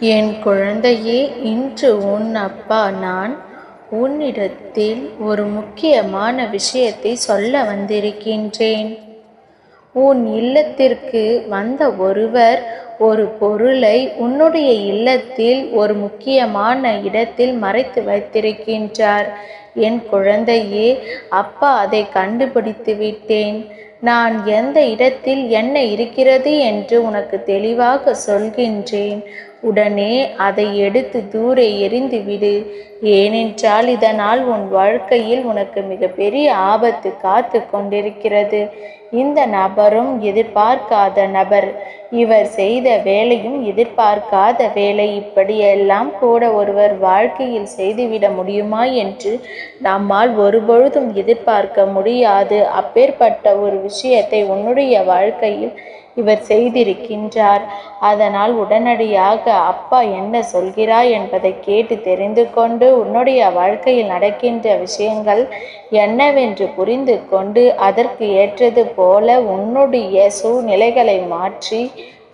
என் குழந்தையே இன்று உன் அப்பா நான் உன்னிடத்தில் ஒரு முக்கியமான விஷயத்தை சொல்ல வந்திருக்கின்றேன். உன் இல்லத்திற்கு வந்த ஒருவர் ஒரு பொருளை உன்னுடைய இல்லத்தில் ஒரு முக்கியமான இடத்தில் மறைத்து வைத்திருக்கின்றார். என் குழந்தையே அப்பா அதை கண்டுபிடித்து விட்டேன். நான் எந்த இடத்தில் என்ன இருக்கிறது என்று உனக்கு தெளிவாக சொல்கின்றேன். உடனே அதை எடுத்து தூர எறிந்துவிடு ஏனென்றால் இதனால் உன் வாழ்க்கையில் உனக்கு மிகப்பெரிய ஆபத்து காத்து கொண்டிருக்கிறது. இந்த நபரும் எதிர்பார்க்காத நபர். இவர் செய்த வேலையும் எதிர்பார்க்காத வேலை. இப்படியெல்லாம் கூட ஒருவர் வாழ்க்கையில் செய்துவிட முடியுமா என்று நம்மால் ஒருபொழுதும் எதிர்பார்க்க முடியாது. அப்பேற்பட்ட ஒரு விஷயத்தை உன்னுடைய வாழ்க்கையில் இவர் செய்திருக்கின்றார். அதனால் உடனடியாக அப்பா என்ன சொல்கிறாய்? என்பதை கேட்டு தெரிந்து கொண்டு உன்னுடைய வாழ்க்கையில் நடக்கின்ற விஷயங்கள் என்னவென்று புரிந்து கொண்டு அதற்கு ஏற்றது போல உன்னுடைய சூழ்நிலைகளை மாற்றி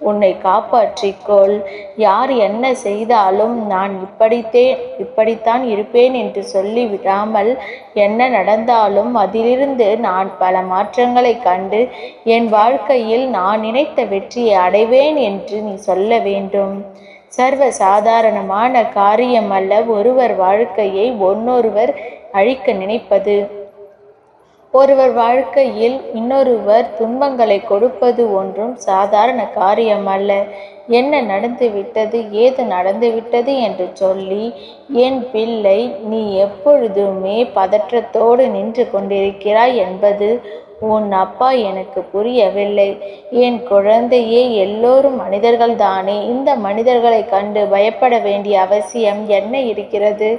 உன்னை காப்பாற்றிக்கொள். யார் என்ன செய்தாலும் நான் இப்படித்தே இப்படித்தான் இருப்பேன் என்று சொல்லி விடாமல் என்ன நடந்தாலும் அதிலிருந்து நான் பல மாற்றங்களை கண்டு என் வாழ்க்கையில் நான் நினைத்த வெற்றியை அடைவேன் என்று நீ சொல்ல வேண்டும். சர்வ சாதாரணமான காரியம் அல்ல ஒருவர் வாழ்க்கையை ஒன்னொருவர் அழிக்க நினைப்பது. ஒருவர் வாழ்க்கையில் இன்னொருவர் துன்பங்களை கொடுப்பது ஒன்றும் சாதாரண காரியம் அல்ல என்ன நடந்துவிட்டது ஏது நடந்துவிட்டது என்று சொல்லி என் பிள்ளை நீ எப்பொழுதுமே பதற்றத்தோடு நின்று கொண்டிருக்கிறாய் என்பது உன் அப்பா எனக்கு புரியவில்லை. என் குழந்தையே எல்லோரும் மனிதர்கள்தானே. இந்த மனிதர்களை கண்டு பயப்பட வேண்டிய அவசியம் என்ன இருக்கிறது?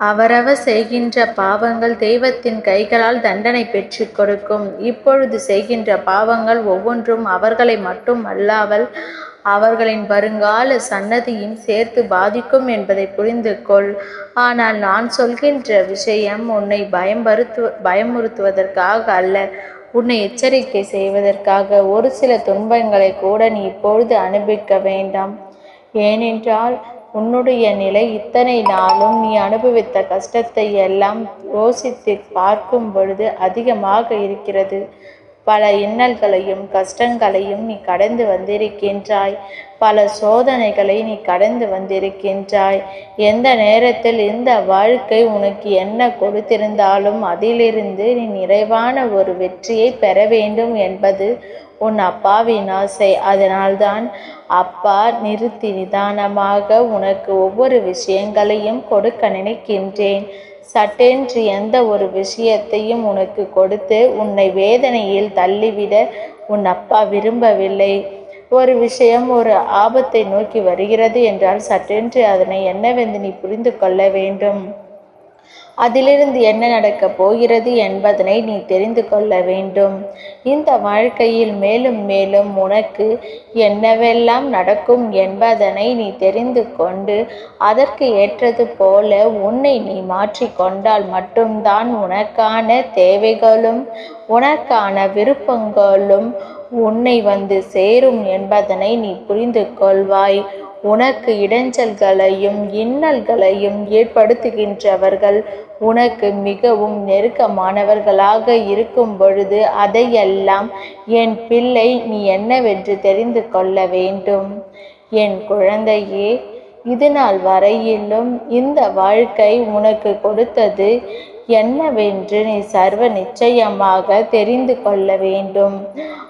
அவரவர் செய்கின்ற பாவங்கள் தெய்வத்தின் கைகளால் தண்டனை பெற்றுக் கொடுக்கும். இப்பொழுது செய்கின்ற பாவங்கள் ஒவ்வொன்றும் அவர்களை மட்டும் அல்லாமல் அவர்களின் வருங்கால சன்னதியும் சேர்த்து பாதிக்கும் என்பதை புரிந்து கொள். ஆனால் நான் சொல்கின்ற விஷயம் உன்னை பயம்பருத்து பயமுறுத்துவதற்காக அல்ல உன்னை எச்சரிக்கை செய்வதற்காக. ஒரு சில துன்பங்களை கூட நீ இப்பொழுது அனுபவிக்க வேண்டாம். ஏனென்றால் உன்னுடைய நிலை இத்தனை நாளும் நீ அனுபவித்த கஷ்டத்தை எல்லாம் யோசித்து பார்க்கும் பொழுது அதிகமாக இருக்கிறது. பல இன்னல்களையும் கஷ்டங்களையும் நீ கடந்து வந்திருக்கின்றாய். பல சோதனைகளை நீ கடந்து வந்திருக்கின்றாய். எந்த நேரத்தில் இந்த வாழ்க்கை உனக்கு என்ன கொடுத்திருந்தாலும் அதிலிருந்து நீ நிறைவான ஒரு வெற்றியை பெற வேண்டும் என்பது உன் அப்பாவின் ஆசை அதனால்தான் அப்பா நிறுத்தி நிதானமாக உனக்கு ஒவ்வொரு விஷயங்களையும் கொடுக்க நினைக்கின்றேன். சட்டென்று எந்த ஒரு விஷயத்தையும் உனக்கு கொடுத்து உன்னை வேதனையில் தள்ளிவிட உன் அப்பா விரும்பவில்லை. ஒரு விஷயம் ஒரு ஆபத்தை நோக்கி வருகிறது என்றால் சட்டென்று அதனை என்னவென்று நீ புரிந்து கொள்ள வேண்டும். அதிலிருந்து என்ன நடக்கப் போகிறது என்பதனை நீ தெரிந்து கொள்ள வேண்டும். இந்த வாழ்க்கையில் மேலும் மேலும் உனக்கு என்னவெல்லாம் நடக்கும் என்பதனை நீ தெரிந்து கொண்டு அதற்கு ஏற்றது போல உன்னை நீ மாற்றிக்கொண்டால் மட்டும்தான் உனக்கான தேவைகளும் உனக்கான விருப்பங்களும் உன்னை வந்து சேரும் என்பதனை நீ புரிந்து கொள்வாய். உனக்கு இடைஞ்சல்களையும் இன்னல்களையும் ஏற்படுத்துகின்றவர்கள் உனக்கு மிகவும் நெருக்கமானவர்களாக இருக்கும் பொழுது அதையெல்லாம் என் பிள்ளை நீ என்னவென்று தெரிந்து கொள்ள வேண்டும். என் குழந்தையே இதுநாள் வரையிலும் இந்த வாழ்க்கை உனக்கு கொடுத்தது என்னவென்று நீ சர்வ நிச்சயமாக தெரிந்து கொள்ள வேண்டும்.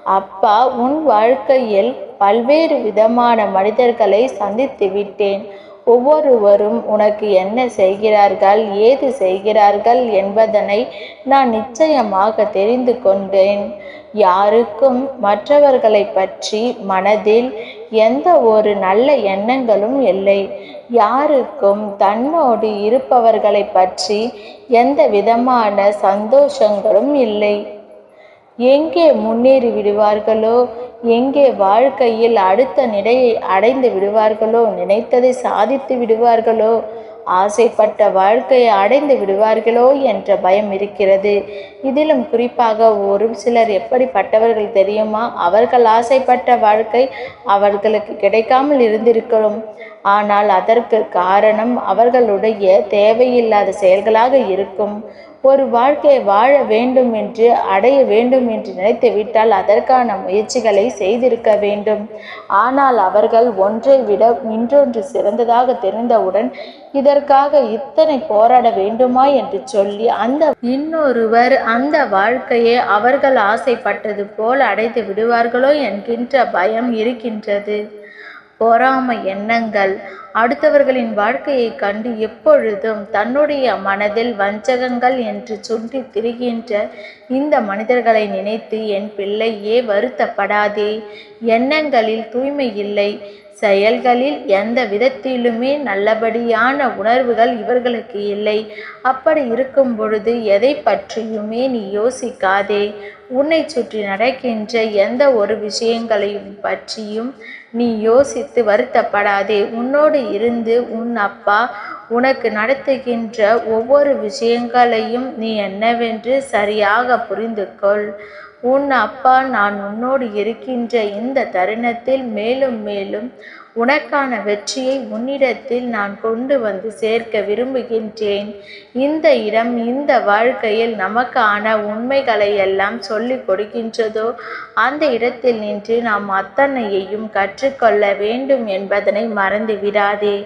அப்பா உன் வாழ்க்கையில் பல்வேறு விதமான மனிதர்களை சந்தித்து விட்டேன். ஒவ்வொருவரும் உனக்கு என்ன செய்கிறார்கள் ஏது செய்கிறார்கள் என்பதனை நான் நிச்சயமாக தெரிந்து கொண்டேன். யாருக்கும் மற்றவர்களை பற்றி மனதில் எந்த ஒரு நல்ல எண்ணங்களும் இல்லை. யாருக்கும் தன்னோடு இருப்பவர்களை பற்றி எந்த விதமான சந்தோஷங்களும் இல்லை. எங்கே முன்னேறி விடுவார்களோ? எங்கே வாழ்க்கையில் அடுத்த நிலையை அடைந்து விடுவார்களோ? நினைத்ததை சாதித்து விடுவார்களோ? ஆசைப்பட்ட வாழ்க்கையை அடைந்து விடுவார்களோ என்ற பயம் இருக்கிறது. இதிலும் குறிப்பாக ஒரு சிலர் எப்படிப்பட்டவர்கள் தெரியுமா? அவர்கள் ஆசைப்பட்ட வாழ்க்கை அவர்களுக்கு கிடைக்காமல் இருந்திருக்கிறோம் ஆனால் அதற்கு காரணம் அவர்களுடைய தேவையில்லாத செயல்களாக இருக்கும். ஒரு வாழ்க்கையை வாழ வேண்டும் என்று அடைய வேண்டும் என்று நினைத்துவிட்டால் அதற்கான முயற்சிகளை செய்திருக்க வேண்டும். ஆனால் அவர்கள் ஒன்றை விட இன்றொன்று சிறந்ததாக தெரிந்தவுடன் இதற்காக இத்தனை போராட வேண்டுமா என்று சொல்லி அந்த இன்னொருவர் அந்த வாழ்க்கையை அவர்கள் ஆசைப்பட்டது போல் அடைந்து விடுவார்களோ என்கின்ற பயம் இருக்கின்றது. பொறாமை எண்ணங்கள். அடுத்தவர்களின் வாழ்க்கையை கண்டு எப்பொழுதும் தன்னுடைய மனதில் வஞ்சகங்கள் என்று சுற்றி திரிகின்ற இந்த மனிதர்களை நினைத்து என் பிள்ளையே வருத்தப்படாதே. எண்ணங்களில் தூய்மை இல்லை. செயல்களில் எந்த விதத்திலுமே நல்லபடியான உணர்வுகள் இவர்களுக்கு இல்லை. அப்படி இருக்கும் பொழுது எதை பற்றியுமே நீ யோசிக்காதே. உன்னை சுற்றி நடக்கின்ற எந்த ஒரு விஷயங்களையும் பற்றியும் நீ யோசித்து வருத்தப்படாதே. உன்னோடு இருந்து உன் அப்பா உனக்கு நடத்துகின்ற ஒவ்வொரு விஷயங்களையும் நீ என்னவென்று சரியாக புரிந்து கொள் உன் அப்பா நான் உன்னோடு இருக்கின்ற இந்த தருணத்தில் மேலும் மேலும் உனக்கான வெற்றியை உன்னிடத்தில் நான் கொண்டு வந்து சேர்க்க விரும்புகின்றேன். இந்த இடம் இந்த வாழ்க்கையில் நமக்கான உண்மைகளை எல்லாம் சொல்லிக் கொடுக்கின்றதோ? அந்த இடத்தில் நின்று நாம் அத்தனையையும் கற்றுக்கொள்ள வேண்டும் என்பதனை மறந்து விடாதே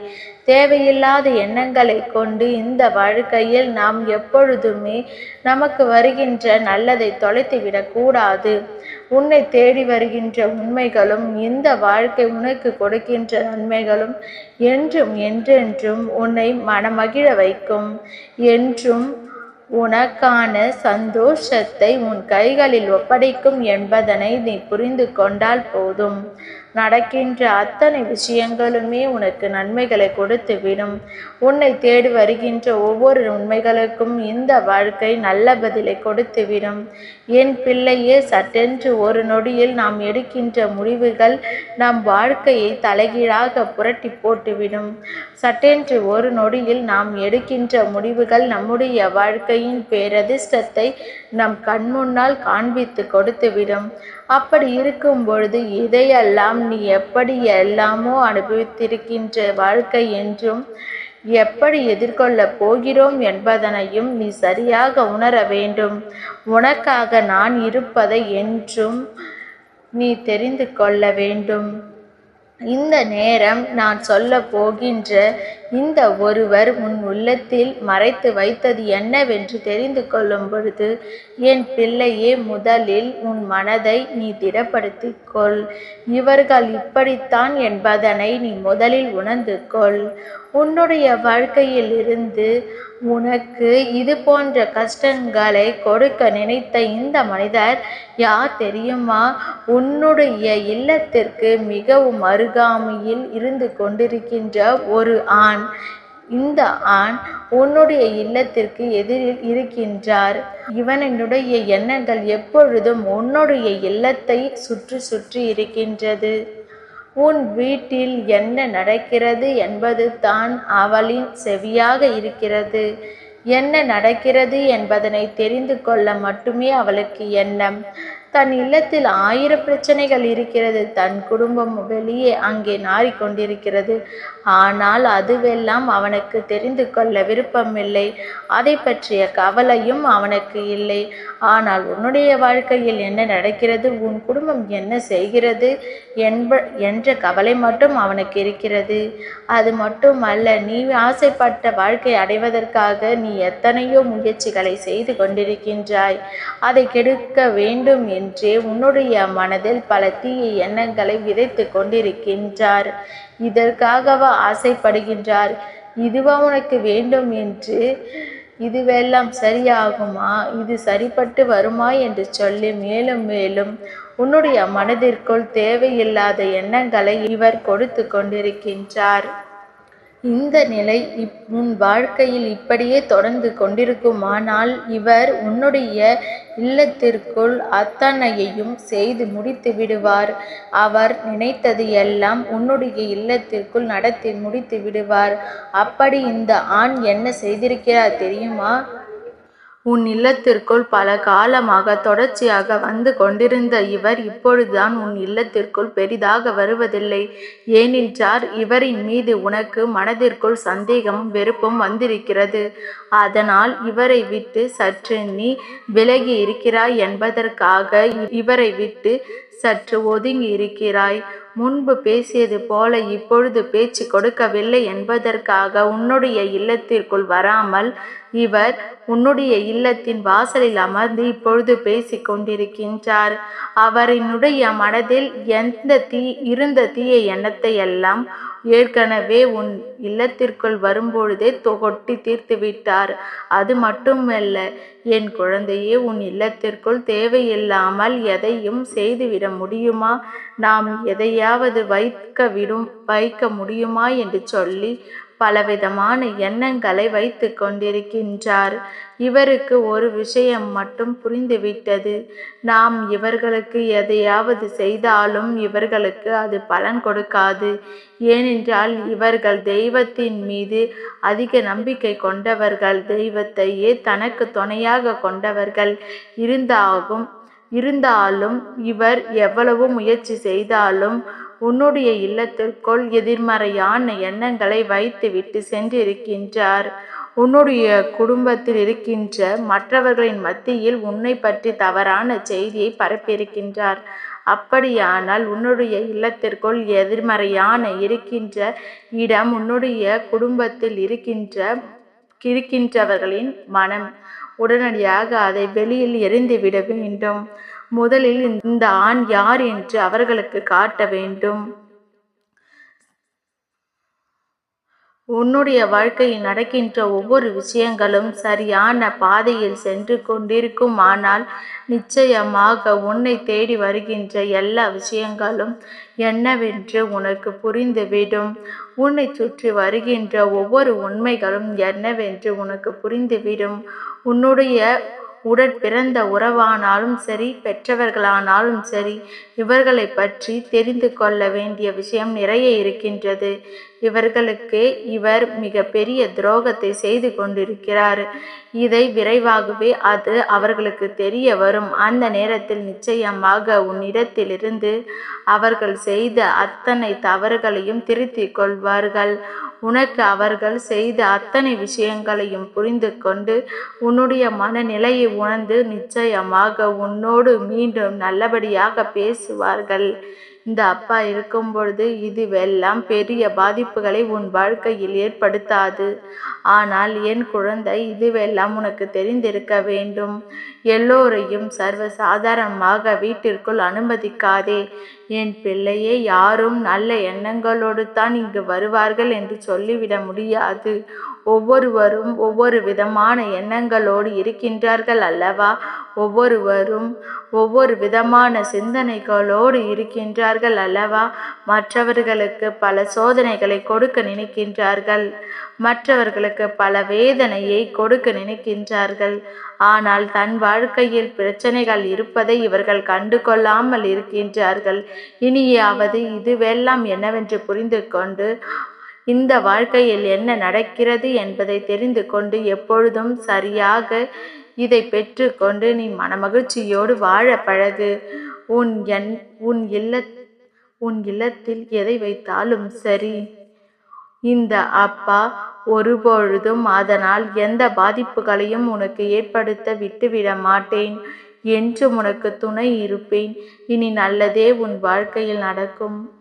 தேவையில்லாத எண்ணங்களை கொண்டு இந்த வாழ்க்கையில் நாம் எப்பொழுதுமே நமக்கு வருகின்ற நல்லதை தொலைத்துவிடக் கூடாது உன்னை தேடி வருகின்ற உண்மைகளும் இந்த வாழ்க்கை உனக்கு கொடுக்கின்ற நன்மைகளும் என்றும் என்றென்றும் உன்னை மனமகிழ வைக்கும். என்றும் உனக்கான சந்தோஷத்தை உன் கைகளில் ஒப்படைக்கும் என்பதனை நீ புரிந்து கொண்டால் போதும். நடக்கின்ற அத்தனை விஷயங்களுமே உனக்கு நன்மைகளை கொடுத்து விடும். உன்னை தேடி வருகின்ற ஒவ்வொரு உண்மைகளுக்கும் இந்த வாழ்க்கை நல்ல பதிலை கொடுத்து விடும். என் பிள்ளையே சட்டென்று ஒரு நொடியில் நாம் எடுக்கின்ற முடிவுகள் நம் வாழ்க்கையை தலைகீழாக புரட்டி போட்டுவிடும் சட்டென்று ஒரு நொடியில் நாம் எடுக்கின்ற முடிவுகள் நம்முடைய வாழ்க்கையின் பேரதிர்ஷ்டத்தை நம் கண்முன்னால் காண்பித்து கொடுத்துவிடும் அப்படி இருக்கும் பொழுது இதையெல்லாம் நீ எப்படி எல்லாமோ அனுபவித்திருக்கின்ற வாழ்க்கை என்றும் எப்படி எதிர்கொள்ளப் போகிறோம் என்பதனையும் நீ சரியாக உணர வேண்டும். உனக்காக நான் இருப்பதை என்றும் நீ தெரிந்து கொள்ள வேண்டும். இந்த நேரம் நான் சொல்ல போகின்ற இந்த ஒருவர் உன் உள்ளத்தில் மறைத்து வைத்தது என்னவென்று தெரிந்து கொள்ளும் பொழுது என் பிள்ளையே முதலில் உன் மனதை நீ திடப்படுத்திக் கொள். இவர்கள் இப்படித்தான் என்பதனை நீ முதலில் உணர்ந்து கொள். உன்னுடைய வாழ்க்கையில் இருந்து உனக்கு இது போன்ற கஷ்டங்களை கொடுக்க நினைத்த இந்த மனிதர் யார் தெரியுமா? உன்னுடைய இல்லத்திற்கு மிகவும் அருகாமையில் இருந்து கொண்டிருக்கின்ற ஒரு ஆண். இந்த ஆண் உன்னுடைய இல்லத்திற்கு எதிரில் இருக்கின்றார். இவனுடைய எண்ணங்கள் எப்பொழுதும் உன்னுடைய இல்லத்தை சுற்றி சுற்றி இருக்கின்றது. உன் வீட்டில் என்ன நடக்கிறது என்பது தான் அவளின் செவியாக இருக்கிறது. என்ன நடக்கிறது என்பதனை தெரிந்து கொள்ள மட்டுமே அவளுக்கு எண்ணம். தன் இல்லத்தில் ஆயிரம் பிரச்சனைகள் இருக்கிறது. தன் குடும்பம் வெளியே அங்கே நாறிக்கொண்டிருக்கிறது ஆனால் அதுவெல்லாம் அவனுக்கு தெரிந்து கொள்ள விருப்பமில்லை அதை பற்றிய கவலையும் அவனுக்கு இல்லை. ஆனால் உன்னுடைய வாழ்க்கையில் என்ன நடக்கிறது? உன் குடும்பம் என்ன செய்கிறது? என்ப என்ற கவலை மட்டும் அவனுக்கு இருக்கிறது. அது மட்டும் அல்ல நீ ஆசைப்பட்ட வாழ்க்கை அடைவதற்காக நீ எத்தனையோ முயற்சிகளை செய்து கொண்டிருக்கின்றாய். அதை கெடுக்க வேண்டும் என்றே உன்னுடைய மனதில் பல தீய எண்ணங்களை விதைத்து கொண்டிருக்கின்றார். இதற்காகவா ஆசைப்படுகின்றார்? இதுவா உனக்கு வேண்டும் என்று? இதுவெல்லாம் சரியாகுமா? இது சரிப்பட்டு வருமா என்று சொல்லி மேலும் மேலும் உன்னுடைய மனதிற்குள் தேவையில்லாத எண்ணங்களை இவர் கொடுத்து கொண்டிருக்கின்றார். இந்த நிலை இப் உன் வாழ்க்கையில் இப்படியே தொடர்ந்து கொண்டிருக்குமானால் இவர் உன்னுடைய இல்லத்திற்குள் அத்தனையையும் செய்து முடித்து விடுவார். அவர் நினைத்தது எல்லாம் உன்னுடைய இல்லத்திற்குள் நடத்தி முடித்து விடுவார். அப்படி இந்த ஆண் என்ன செய்திருக்கிறார் தெரியுமா? உன் இல்லத்திற்குள் பல காலமாக தொடர்ச்சியாக வந்து கொண்டிருந்த இவர் இப்பொழுதுதான் உன் இல்லத்திற்குள் பெரிதாக வருவதில்லை. ஏனென்றார் இவரின் மீது உனக்கு மனதிற்குள் சந்தேகமும் வெறுப்பும் வந்திருக்கிறது. அதனால் இவரை விட்டு சற்று நீ விலகி இருக்கிறாய் என்பதற்காக இவரை விட்டு சற்று ஒதுங்கி இருக்கிறாய். முன்பு பேசியது போல இப்பொழுது பேச்சு கொடுக்கவில்லை என்பதற்காக உன்னுடைய இல்லத்திற்குள் வராமல் இவர் உன்னுடைய இல்லத்தின் வாசலில் அமர்ந்து இப்பொழுது பேசிக் கொண்டிருக்கின்றார். அவரினுடைய மனதில் எந்த தீ இருந்த தீய எண்ணத்தை எல்லாம் ஏற்கனவே உன் இல்லத்திற்குள் வரும்பொழுதே தொகொட்டி தீர்த்து விட்டார் அது மட்டுமல்ல என் குழந்தையே உன் இல்லத்திற்குள் தேவையில்லாமல் எதையும் செய்துவிட முடியுமா? நாம் எதையாவது வைக்க விடும் வைக்க முடியுமா? என்று சொல்லி பலவிதமான எண்ணங்களை வைத்து கொண்டிருக்கின்றார். இவருக்கு ஒரு விஷயம் மட்டும் புரிந்துவிட்டது. நாம் இவர்களுக்கு எதையாவது செய்தாலும் இவர்களுக்கு அது பலன் கொடுக்காது. ஏனென்றால் இவர்கள் தெய்வத்தின் மீது அதிக நம்பிக்கை கொண்டவர்கள். தெய்வத்தையே தனக்கு துணையாக கொண்டவர்கள். இருந்தாகும் இருந்தாலும் இவர் எவ்வளவு முயற்சி செய்தாலும் உன்னுடைய இல்லத்திற்குள் எதிர்மறையான எண்ணங்களை வைத்துவிட்டு சென்றிருக்கின்றார். உன்னுடைய குடும்பத்தில் இருக்கின்ற மற்றவர்களின் மத்தியில் உன்னை பற்றி தவறான செய்தியை பரப்பியிருக்கின்றார். அப்படியானால் உன்னுடைய இல்லத்திற்குள் எதிர்மறையான இருக்கின்ற இடம் உன்னுடைய குடும்பத்தில் இருக்கின்ற இருக்கின்றவர்களின் மனம். உடனடியாக அதை வெளியில் எரிந்துவிட வேண்டும். முதலில் இந்த ஆண் யார் என்று அவர்களுக்கு காட்ட வேண்டும். உன்னுடைய வாழ்க்கையில் நடக்கின்ற ஒவ்வொரு விஷயங்களும் சரியான பாதையில் சென்று கொண்டிருக்கும் ஆனால் நிச்சயமாக உன்னை தேடி வருகின்ற எல்லா விஷயங்களும் என்னவென்று உனக்கு புரிந்துவிடும். உன்னை சுற்றி வருகின்ற ஒவ்வொரு உண்மைகளும் என்னவென்று உனக்கு புரிந்துவிடும். உன்னுடைய உடன் பிறந்த உறவானாலும் சரி பெற்றவர்களானாலும் சரி இவர்களை பற்றி தெரிந்து கொள்ள வேண்டிய விஷயம் நிறைய இருக்கின்றது. இவர்களுக்கு இவர் மிக பெரிய துரோகத்தை செய்து கொண்டிருக்கிறார். இதை விரைவாகவே அது அவர்களுக்கு தெரிய வரும். அந்த நேரத்தில் நிச்சயமாக உன்னிடத்திலிருந்து அவர்கள் செய்த அத்தனை தவறுகளையும் திருத்திக் கொள்வார்கள். உனக்கு அவர்கள் செய்த அத்தனை விஷயங்களையும் புரிந்து கொண்டு உன்னுடைய மனநிலையை உணர்ந்து நிச்சயமாக உன்னோடு மீண்டும் நல்லபடியாக से बाहर गल இந்த அப்பா இருக்கும் பொழுது இதுவெல்லாம் பெரிய பாதிப்புகளை உன் வாழ்க்கையில் ஏற்படுத்தாது. ஆனால் என் குழந்தை இதுவெல்லாம் உனக்கு தெரிந்திருக்க வேண்டும். எல்லோரையும் சர்வ சாதாரணமாக வீட்டிற்குள் அனுமதிக்காதே. என் பிள்ளையே யாரும் நல்ல எண்ணங்களோடு தான் இங்கு வருவார்கள் என்று சொல்லிவிட முடியாது. ஒவ்வொருவரும் ஒவ்வொரு விதமான எண்ணங்களோடு இருக்கின்றார்கள் அல்லவா? ஒவ்வொருவரும் ஒவ்வொரு விதமான சிந்தனைகளோடு இருக்கின்றார்கள் அல்லவா? மற்றவர்களுக்கு பல சோதனைகளை கொடுக்க நினைக்கின்றார்கள். மற்றவர்களுக்கு பல வேதனையை கொடுக்க நினைக்கின்றார்கள். ஆனால் தன் வாழ்க்கையில் பிரச்சனைகள் இருப்பதை இவர்கள் கண்டு கொள்ளாமல் இருக்கின்றார்கள். இனியாவது இதுவெல்லாம் என்னவென்று புரிந்து கொண்டு இந்த வாழ்க்கையில் என்ன நடக்கிறது என்பதை தெரிந்து கொண்டு எப்பொழுதும் சரியாக இதை பெற்றுக்கொண்டு நீ மனமகிழ்ச்சியோடு வாழ பழகு. உன் என் உன் இல்ல உன் இல்லத்தில் எதை வைத்தாலும் சரி. இந்த அப்பா ஒருபொழுதும் அதனால் எந்த பாதிப்புகளையும் உனக்கு ஏற்படுத்த விட்டுவிட மாட்டேன் என்றும் உனக்கு துணை இருப்பேன். இனி நல்லதே உன் வாழ்க்கையில் நடக்கும்.